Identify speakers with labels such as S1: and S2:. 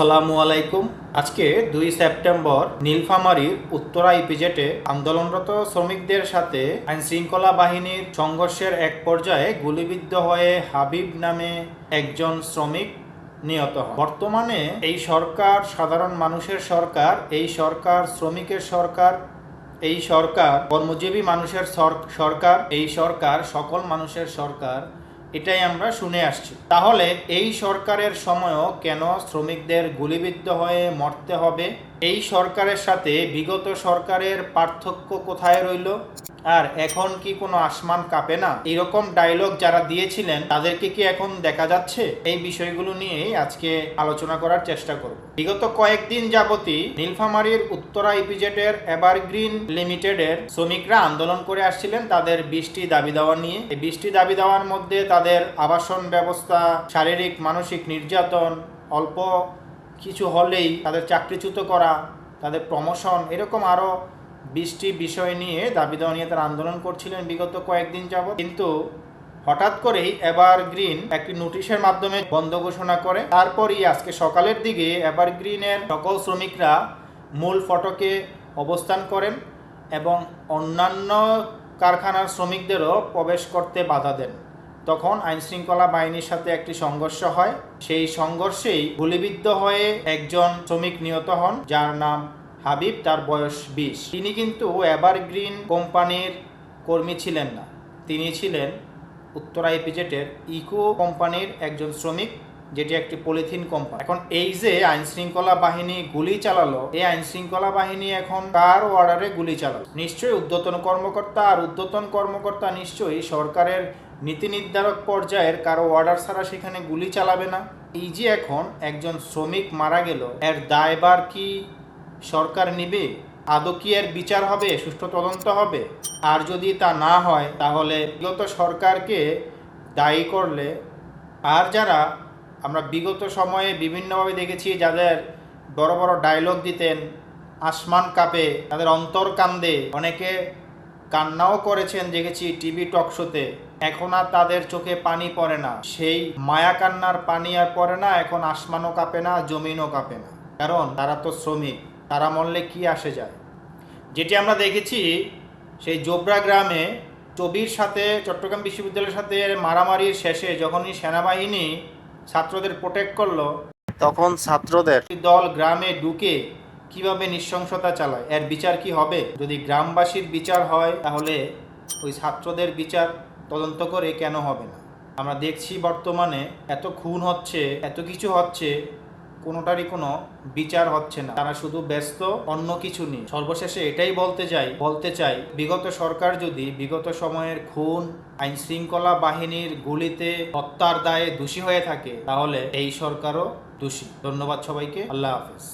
S1: আসসালামু আলাইকুম। আজকে দুই সেপ্টেম্বর, নীলফামারীর উত্তরা ইপিজেটে আন্দোলনরত শ্রমিকদের সাথে আইন শৃঙ্খলা বাহিনীর সংঘর্ষের এক পর্যায়ে গুলিবিদ্ধ হয়ে হাবিব নামে একজন শ্রমিক নিহত হয় বর্তমানে এই সরকার সাধারণ মানুষের সরকার, এই সরকার শ্রমিকের সরকার, এই সরকার কর্মজীবী মানুষের সরকার, এই সরকার সকল মানুষের সরকার এটাই আমরা শুনে আসছি। তাহলে এই সরকারের সময়ও কেন শ্রমিকদের গুলিবিদ্ধ হয়ে মরতে হবে? এই সরকারের সাথে বিগত সরকারের পার্থক্য কোথায় রইল? আর এখন কি কোনো আসমান কাঁপে না? এরকম ডায়লগ যারা দিয়েছিলেন, তাদেরকে কি এখন দেখা যাচ্ছে? এই বিষয়গুলো নিয়েই আজকে আলোচনা করার চেষ্টা করব। বিগত কয়েকদিন যাবতই নীলফামারীর উত্তরা ইপিজেটের এভারগ্রিন লিমিটেডের শ্রমিকরা আন্দোলন করে আসছিলেন তাদের বৃষ্টি দাবি দেওয়া নিয়ে। এই বৃষ্টি দাবি দেওয়ার মধ্যে তাদের আবাসন ব্যবস্থা, শারীরিক, মানসিক নির্যাতন, অল্প কিছু হলেই তাদের চাকরিচ্যুত করা, তাদের প্রমোশন এরকম আরও বৃষ্টি বিষয় নিয়ে দাবি দেওয়া নিয়ে তারা আন্দোলন করছিলেন বিগত কয়েকদিন যাবত কিন্তু হঠাৎ করেই এভারগ্রিন একটি নোটিশের মাধ্যমে বন্ধ ঘোষণা করে। তারপরই আজকে সকালের দিকে এভারগ্রিনের সকল শ্রমিকরা মূল ফটকে অবস্থান করেন এবং অন্যান্য কারখানার শ্রমিকদেরও প্রবেশ করতে বাধা দেন। তখন আইনশৃঙ্খলা বাহিনীর সাথে একটি সংঘর্ষ হয়। সেই সংঘর্ষেই গুলিবিদ্ধ হয়ে একজন শ্রমিক নিহত হন, যার নাম হাবিব, তার বয়স বিশ। তিনি কিন্তু এভারগ্রিন কোম্পানির কর্মী ছিলেন না। তিনি ছিলেন উত্তরা এপিজেটের ইকো কোম্পানির একজন শ্রমিক। যেটি একটি পলিথিন কোম্পানি এখন এই যে আইন শৃঙ্খলা বাহিনী গুলি চালালো, এই আইন শৃঙ্খলা বাহিনী এখন কার অর্ডারে গুলি চালালো। নিশ্চয়ই উদ্যতন কর্মকর্তা আর উদ্যতন কর্মকর্তা নিশ্চয়ই সরকারের নীতি নির্ধারক পর্যায়ের কারও অর্ডার ছাড়া সেখানে গুলি চালাবে না। এই যে এখন একজন শ্রমিক মারা গেল, এর দায়বার কি সরকার নিবে? আদৌ কি এর বিচার হবে? সুষ্ঠু তদন্ত হবে? আর যদি তা না হয়, তাহলে বিগত সরকারকে দায়ী করলে আর যারা আমরা বিগত সময়ে বিভিন্নভাবে দেখেছি যাদের বড় বড় ডায়লগ দিতেন, আসমান কাঁপে, তাদের অন্তর কান্দে, অনেকে কান্নাও করেছেন, দেখেছি টিভি টক শোতে এখন আর তাদের চোখে পানি পড়ে না। সেই মায়া কান্নার পানি আর পড়ে না, এখন আসমানও কাঁপে না, জমিনও কাঁপে না। কারণ তারা তো শ্রমিক, তারা মরলে কি আসে যায়? যেটি আমরা দেখেছি, সেই জোবরা গ্রামে চবির সাথে, চট্টগ্রাম বিশ্ববিদ্যালয়ের সাথে মারামারির শেষে যখনই সেনাবাহিনী ছাত্রদের প্রোটেক্ট করল। তখন ছাত্রদের দল গ্রামে ঢুকে কীভাবে নৃশংসতা চালায়? এর বিচার কি হবে? যদি গ্রামবাসীর বিচার হয় তাহলে ওই ছাত্রদের বিচার তদন্ত করে কেন হবে না? আমরা দেখছি বর্তমানে এত খুন হচ্ছে এত কিছু হচ্ছে কোনোটারই কোনো বিচার হচ্ছে না। তারা শুধু ব্যস্ত, অন্য কিছু নেই সর্বশেষে এটাই বলতে চাই বলতে চাই, বিগত সরকার যদি বিগত সময়ের খুন আইন শৃঙ্খলা বাহিনীর গুলিতে হত্যার দায়ে দোষী হয়ে থাকে, তাহলে এই সরকারও দোষী। ধন্যবাদ সবাইকে। আল্লাহ হাফেজ।